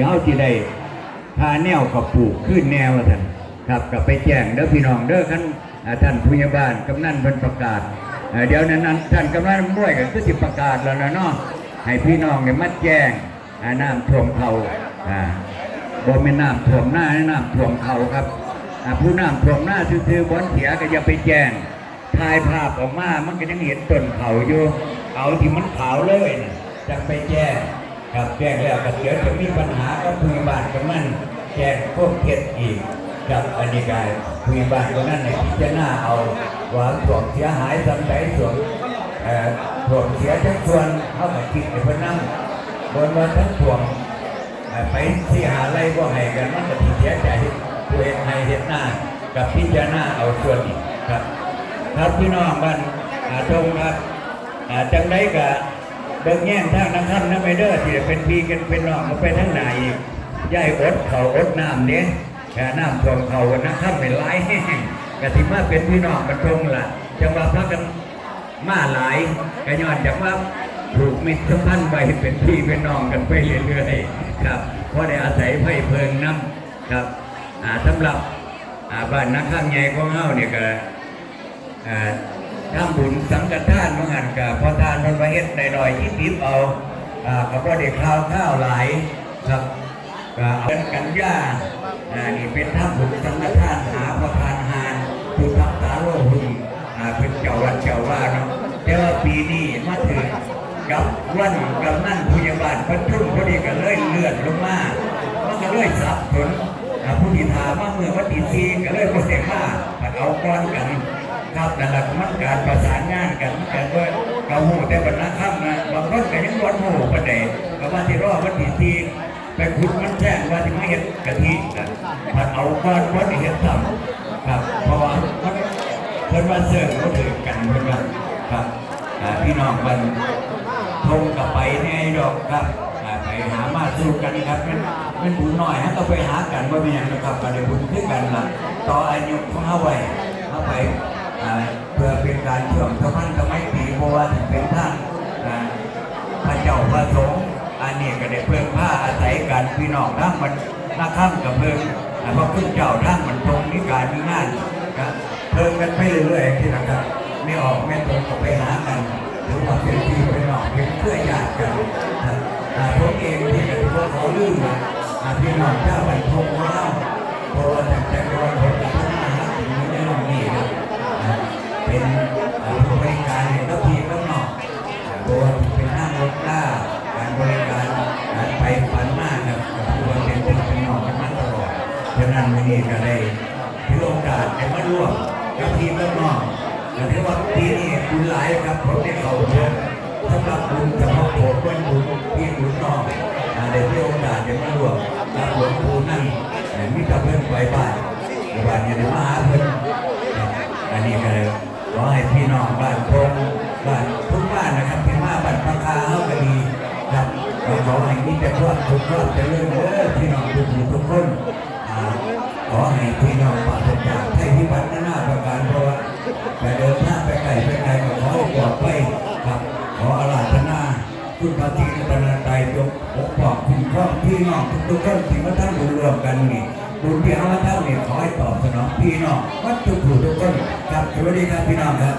เขาที่ได้พาแนวกับปลูกขึ้นแนวท่านครับกับไปแจ้งเด้อพี่น้องเด้อขั้นท่านผู้ใหญ่บ้านกำนันเป็นประกาศเดี๋ยวนั้นท่านกำนันบ้วยกันก็สิประกาศแล้วนะเนาะให้พี่น้องเนี่ยมาแจ้งน้ำท่วมเขาอ่าบ่แม่นน้ำท่วมหน้าน้ำท่วมเขาครับผู้น้ำท่วมหน้าซื่อๆบนเสียก็อย่าไปแจ้งถ่ายภาพออกมามันก็ยังเห็นต้นเขาอยู่เอาที่มันขาวเลยจะไปแจ้ง ครับแจ้งแล้วก็เดี๋ยวจะมีปัญหากับผู้บ้านกับมันแจ้งพวกเท็จอีกกับอันนี้กายผู้บ้านคนนั้นเนี่ยพิจารณาเอาว่าส่วนเสียหายสำใดส่วนเอ่อส่วนเสียทั้งส่วนเข้ามาคิดในพนันบนวันทั้งส่วนไปที่หาอะไรก็ให้กันมันจะเสียใจตัวเองให้เห็นหน้ากับพิจารณาเอาส่วนนี้ครับครับพี่น้องบ้านอาตรงครับอาจังได้กะ เบิ่งแย่งทางน้ำค่ำน้ำไม่เด้อที่เป็นพี่กันเป็นน้องก็ไปทั้งไหนย่ายอดเขาอดน้ำเนี่ยแค่น้ำท่วมเขาน้ำค่ำไม่ไหลแห้งกะทิมาเป็นพี่น้องกันตรงล่ะจังว่าพักกันมาหลายกะย้อนจากว่าถูกมิตรสัมพันธ์ไปเป็นพี่เป็นน้องกันไปเรื่อยๆครับเพราะได้อาศัยไผ่เพลิงน้ำครับสำหรับบ้านนักข้างใหญ่ของเฮาเนี่ยก็อ่า ทำบุญสังฆทานมังหันกับพอทานมันประเฮ็ดหน่อยๆที่ติบเอาอ่ากับพ่อเด็กข้าวข้าวหลายครับก็เอาเป็นกันย่าอ่านี่เป็นทำบุญสังฆทานหาพอทานหานผู้ทักษาโลหุนอ่าเป็นเจ้าวัดเจ้าว่าเนาะแต่ว่าปีนี้มาถึงกับวันกำนันผู้ใหญ่บ้านประชุมพอดีก็เลยเลื่อนลงมามันก็เลยสับสนผู้ที่ถามว่าเมื่อวันที่สี่ก็เลยโปรเซมาเอาก้อนกัน ครับแต่ละมันการประสานงานกันกันว่าเราหูแต่บรรณาค่ำนะบางคนก็ยังวันหูประเดี๋ยวก็ว่าที่รอวันที่ทีไปขุดมันแจ้งว่าที่ไม่เห็นกะทินะมันเอาก้อนวันที่เห็นทำครับ เพราะว่ามันเพิ่นว่าเสื่อก็ถือกันเพิ่นว่าครับอ่พี่น้องมันทงกับไปในไอดอกครับอ่ไปหามาสู้กันครับเป็นเป็นบุญหน่อยฮะก็ไปหากันว่าเป็นอย่างนะครับก็ได้บุญขึ้นกันละต่ออายุของเขาไว้เขาไป เพื่อเป็นการเชื่อมสัมพันธ์กับไม้ปีเพราะว่าถึงเป็นท่านอ่าพระเจ้าพระสงฆ์อันนี้ก็ได้เพิ่มผ้าอาศัยกันพี่น้องทั้งมันนักข้ามกับเพิ่มอ่พระคุณเจ้าทั้งมันตรงมีการมีงานก็เพิ่มกันไปเรื่อยๆที่นะครับไม่ออกไม่ตรงก็ไปหากันหรือว่าเป็นพี่เป็นน้องเป็นเพื่อนญาติกันครับอ่าผมเองที่เป็นพวกเขาลื่นนะอ่าพี่น้องเจ้าบันทงของเราเพราะว่าแต่แต่ก่อนะนั้นวันนี้ก็ได้ถือโอกาสได้มาร่วมกับพี่ก็นอกแต่ถือว่าปีนี้คุณหลายครับผมได้เข้าเพื่อนสำหรับคุณเฉพาะผมเป็นคุณพี่คุณน้อกได้ถือโอกาสได้มาร่วมกับหลวงปู่นั่นมีกับเพื่อนไปบ้านบ้านเนี่ยได้มาหาเพื่อนอันนี้ก็เลยขอให้พี่น้องบ้านพงบ้านทุกบ้านนะครับพี่มาบ้านพังคาเฮาก็ดีครับก็ขอให้มีแต่ความทุกข์ความเจริญเด้อพี่น้องทุกผู้ทุกคน ขอให้พี่น้องปราศจากให้พิบัตินานาประการเพราะว่าแต่เดินหน้าไปไกลไปไกลก็ขอให้ปลอดภัยครับ ขออาราธนาคุณพระศรีรัตนตรัยจงปกป้องคุ้มครองพี่น้องทุกๆคนที่มาทั้งบุญรวมกันนี่บุญที่เอามาทั้งนี่ขอให้ตอบสนองพี่น้องวัดทุกผู้ทุกคนครับสวัสดีครับพี่น้องครับ